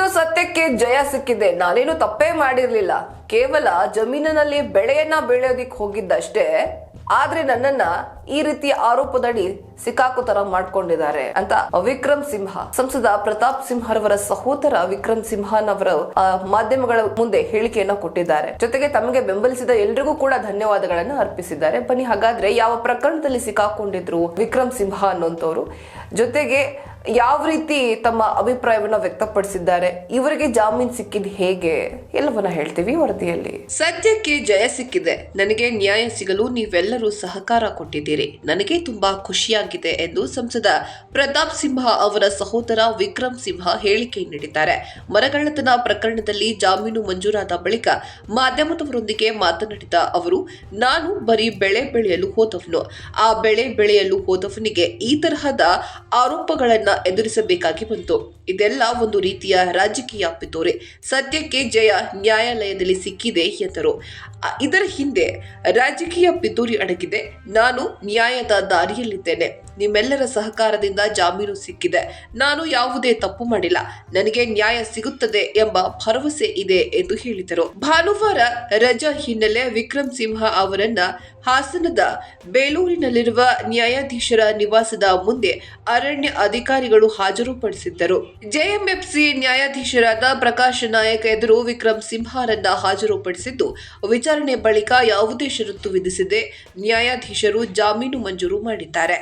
ಇಂದು ಸತ್ಯಕ್ಕೆ ಜಯ ಸಿಕ್ಕಿದೆ. ನಾನೇನು ತಪ್ಪೇ ಮಾಡಿರ್ಲಿಲ್ಲ. ಕೇವಲ ಜಮೀನಿನಲ್ಲಿ ಬೆಳೆಯನ್ನ ಬೆಳೆಯೋದಿಕ್ ಹೋಗಿದ್ದಷ್ಟೇ. ಆದ್ರೆ ನನ್ನನ್ನ ಈ ರೀತಿ ಆರೋಪದಡಿ ಸಿಕ್ಕಾಕು ತರ ಮಾಡ್ಕೊಂಡಿದ್ದಾರೆ ಅಂತ ವಿಕ್ರಮ್ ಸಿಂಹ, ಸಂಸದ ಪ್ರತಾಪ್ ಸಿಂಹರವರ ಸಹೋದರ ವಿಕ್ರಮ್ ಸಿಂಹನವರು ಮಾಧ್ಯಮಗಳ ಮುಂದೆ ಹೇಳಿಕೆಯನ್ನ ಕೊಟ್ಟಿದ್ದಾರೆ. ಜೊತೆಗೆ ತಮಗೆ ಬೆಂಬಲಿಸಿದ ಎಲ್ರಿಗೂ ಕೂಡ ಧನ್ಯವಾದಗಳನ್ನ ಅರ್ಪಿಸಿದ್ದಾರೆ. ಬನ್ನಿ, ಹಾಗಾದ್ರೆ ಯಾವ ಪ್ರಕರಣದಲ್ಲಿ ಸಿಕ್ಕಾಕೊಂಡಿದ್ರು ವಿಕ್ರಮ್ ಸಿಂಹ ಅನ್ನೋಂಥವ್ರು. ಜೊತೆಗೆ ಯಾವ ರೀತಿ ತಮ್ಮ ಅಭಿಪ್ರಾಯವನ್ನ ವ್ಯಕ್ತಪಡಿಸಿದ್ದಾರೆ? ಇವರಿಗೆ ಜಾಮೀನ್ ಸಿಕ್ಕಿದ್ ಹೇಗೆ? ಎಲ್ಲವನ್ನ ಹೇಳ್ತೀವಿ ವರದಿಯಲ್ಲಿ. ಸದ್ಯಕ್ಕೆ ಜಯ ಸಿಕ್ಕಿದೆ. ನನಗೆ ನ್ಯಾಯ ಸಿಗಲು ನೀವೆಲ್ಲರೂ ಸಹಕಾರ ಕೊಟ್ಟಿದ್ದೀರಿ. ನನಗೆ ತುಂಬಾ ಖುಷಿಯಾಗಿದೆ ಎಂದು ಸಂಸದ ಪ್ರತಾಪ್ ಸಿಂಹ ಅವರ ಸಹೋದರ ವಿಕ್ರಮ್ ಸಿಂಹ ಹೇಳಿಕೆ ನೀಡಿದ್ದಾರೆ. ಮರಗಳ್ಳತನ ಪ್ರಕರಣದಲ್ಲಿ ಜಾಮೀನು ಮಂಜೂರಾದ ಬಳಿಕ ಮಾಧ್ಯಮದವರೊಂದಿಗೆ ಮಾತನಾಡಿದ ಅವರು, ನಾನು ಬರೀ ಬೆಳೆ ಬೆಳೆಯಲು ಹೋದವನು. ಆ ಬೆಳೆ ಬೆಳೆಯಲು ಹೋದವನಿಗೆ ಈ ತರಹದ ಆರೋಪಗಳನ್ನ ಎದುರಿಸಬೇಕಾಗಿ ಬಂತು. ಇದೆಲ್ಲ ಒಂದು ರೀತಿಯ ರಾಜಕೀಯ ಪಿತೂರಿ. ಸದ್ಯಕ್ಕೆ ಜಯ ನ್ಯಾಯಾಲಯದಲ್ಲಿ ಸಿಕ್ಕಿದೆ ಎಂದರು. ಇದರ ಹಿಂದೆ ರಾಜಕೀಯ ಪಿತೂರಿ ಅಡಗಿದೆ. ನಾನು ನ್ಯಾಯದ ದಾರಿಯಲ್ಲಿದ್ದೇನೆ. ನಿಮ್ಮೆಲ್ಲರ ಸಹಕಾರದಿಂದ ಜಾಮೀನು ಸಿಕ್ಕಿದೆ. ನಾನು ಯಾವುದೇ ತಪ್ಪು ಮಾಡಿಲ್ಲ. ನನಗೆ ನ್ಯಾಯ ಸಿಗುತ್ತದೆ ಎಂಬ ಭರವಸೆ ಇದೆ ಎಂದು ಹೇಳಿದರು. ಭಾನುವಾರ ರಜಾ ಹಿನ್ನೆಲೆ ವಿಕ್ರಮ್ ಸಿಂಹ ಅವರನ್ನ ಹಾಸನದ ಬೇಲೂರಿನಲ್ಲಿರುವ ನ್ಯಾಯಾಧೀಶರ ನಿವಾಸದ ಮುಂದೆ ಅರಣ್ಯ ಅಧಿಕಾರಿಗಳು ಹಾಜರುಪಡಿಸಿದ್ದರು. ಜೆಎಂಎಫ್ಸಿ ನ್ಯಾಯಾಧೀಶರಾದ ಪ್ರಕಾಶ್ ನಾಯಕ್ ಎದುರು ವಿಕ್ರಮ್ ಸಿಂಹರನ್ನ ಹಾಜರುಪಡಿಸಿದ್ದು ವಿಚಾರಣೆ ಬಳಿಕ ಯಾವುದೇ ಷರತ್ತು ವಿಧಿಸದೆ ನ್ಯಾಯಾಧೀಶರು ಜಾಮೀನು ಮಂಜೂರು ಮಾಡಿದ್ದಾರೆ.